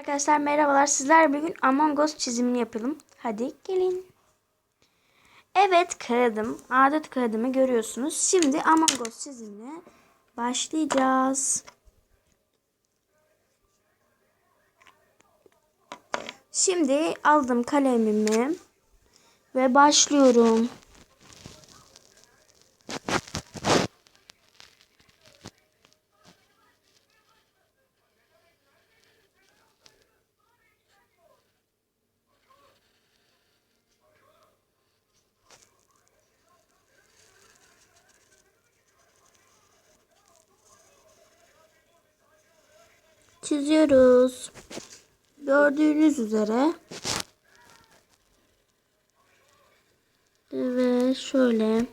Arkadaşlar merhabalar. Sizler bugün Among Us çizimini yapalım. Hadi gelin. Evet kağıdım. Adet kağıdımı görüyorsunuz. Şimdi Among Us çizimine başlayacağız. Şimdi aldım kalemimi ve başlıyorum. Çiziyoruz. Gördüğünüz üzere. Ve şöyle.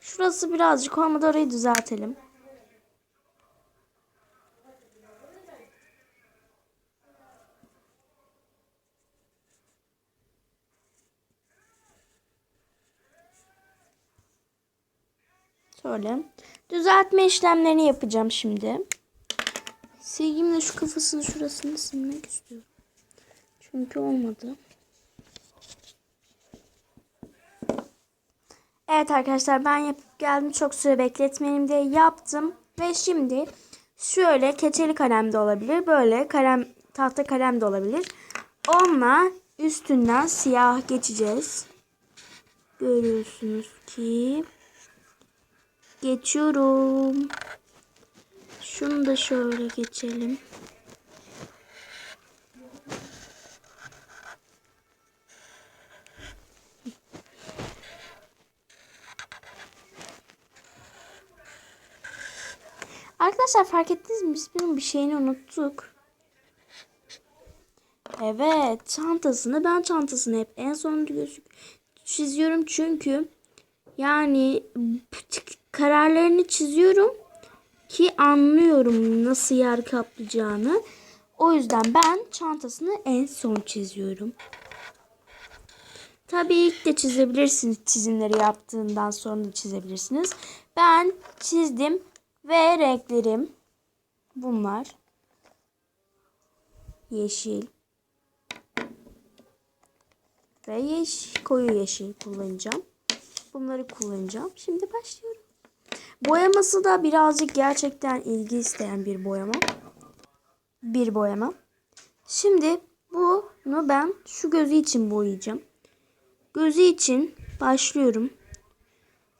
Şurası birazcık olmadı orayı düzeltelim. Şöyle. Düzeltme işlemlerini yapacağım şimdi. Silgimle şu kafasını şurasını silmek istiyorum. Çünkü olmadı. Evet arkadaşlar ben yapıp geldim. Çok süre bekletmeyelim diye yaptım. Ve şimdi şöyle keçeli kalem de olabilir. Böyle kalem tahta kalem de olabilir. Onunla üstünden siyah geçeceğiz. Görüyorsunuz ki geçiyorum. Şunu da şöyle geçelim. Arkadaşlar fark ettiniz mi? Biz bunun bir şeyini unuttuk. Evet. Çantasını ben çantasını hep en son gözük çiziyorum çünkü yani kararlarını çiziyorum ki anlıyorum nasıl yer kaplayacağını. O yüzden ben çantasını en son çiziyorum. Tabii ilk de çizebilirsiniz. Çizimleri yaptığından sonra da çizebilirsiniz. Ben çizdim ve renklerim bunlar. Yeşil. Ve yeşil, koyu yeşil kullanacağım. Bunları kullanacağım. Şimdi başlıyorum. Boyaması da birazcık gerçekten ilgi isteyen bir boyama. Bir boyama. Şimdi bunu ben şu gözü için boyayacağım. Gözü için başlıyorum.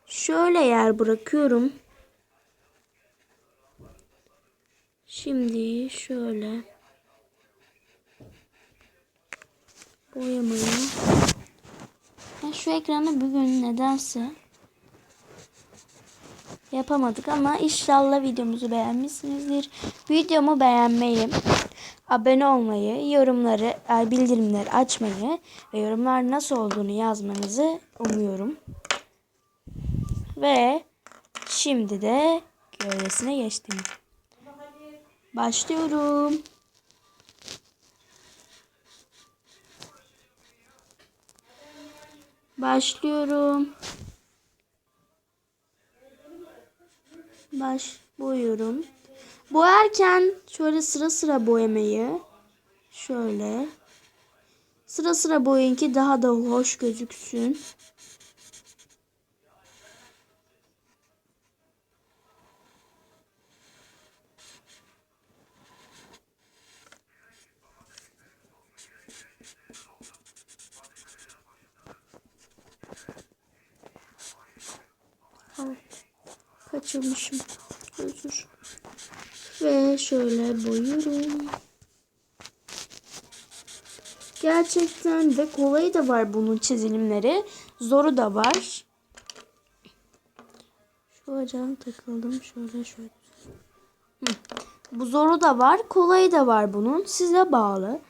Şöyle yer bırakıyorum. Şimdi şöyle boyamayı ben şu ekranı bugün nedense yapamadık ama inşallah videomuzu beğenmişsinizdir. Videomu beğenmeyi, abone olmayı, yorumları, bildirimler açmayı ve yorumlar nasıl olduğunu yazmanızı umuyorum. Ve şimdi de gölgesine geçtim. Başlıyorum. Başlıyorum. Baş boyuyorum. Boyarken şöyle sıra sıra boyamayı şöyle sıra sıra boyayın ki daha da hoş gözüksün. Evet. Kaçırmışım. Özür. Ve şöyle boyuyorum. Gerçekten de kolayı da var bunun çizilimleri. Zoru da var. Şu bacağım takıldım. Şöyle şöyle. Bu zoru da var. Kolayı da var bunun. Size bağlı.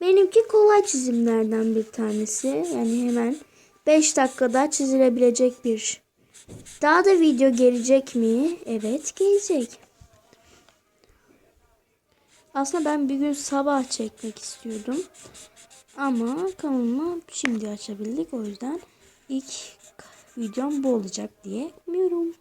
Benimki kolay çizimlerden bir tanesi. Yani hemen 5 dakikada çizilebilecek bir daha da video gelecek mi? Evet gelecek. Aslında ben bir gün sabah çekmek istiyordum. Ama kanalıma şimdi açabildik. O yüzden ilk videom bu olacak diye umuyorum.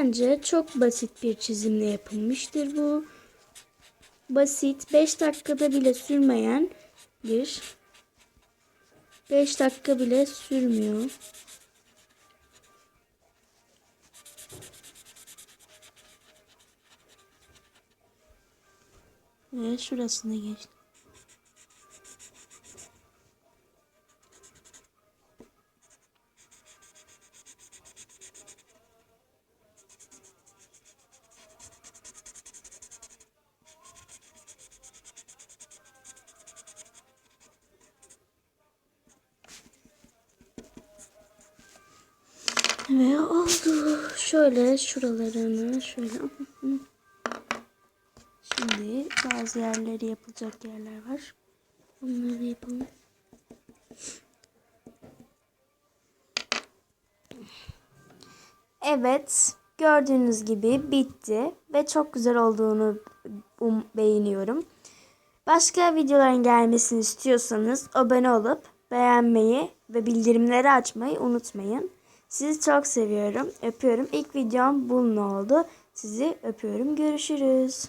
Bence çok basit bir çizimle yapılmıştır bu. Basit 5 dakikada bile sürmeyen bir 5 dakika bile sürmüyor. Ve şurasını geçtim. Ve oldu. Şöyle şuralarını şöyle. Şimdi bazı yerleri yapılacak yerler var. Onları yapalım. Evet, gördüğünüz gibi bitti ve çok güzel olduğunu um, beğeniyorum. Başka videoların gelmesini istiyorsanız abone olup beğenmeyi ve bildirimleri açmayı unutmayın. Sizi çok seviyorum. Öpüyorum. İlk videom bunun oldu. Sizi öpüyorum. Görüşürüz.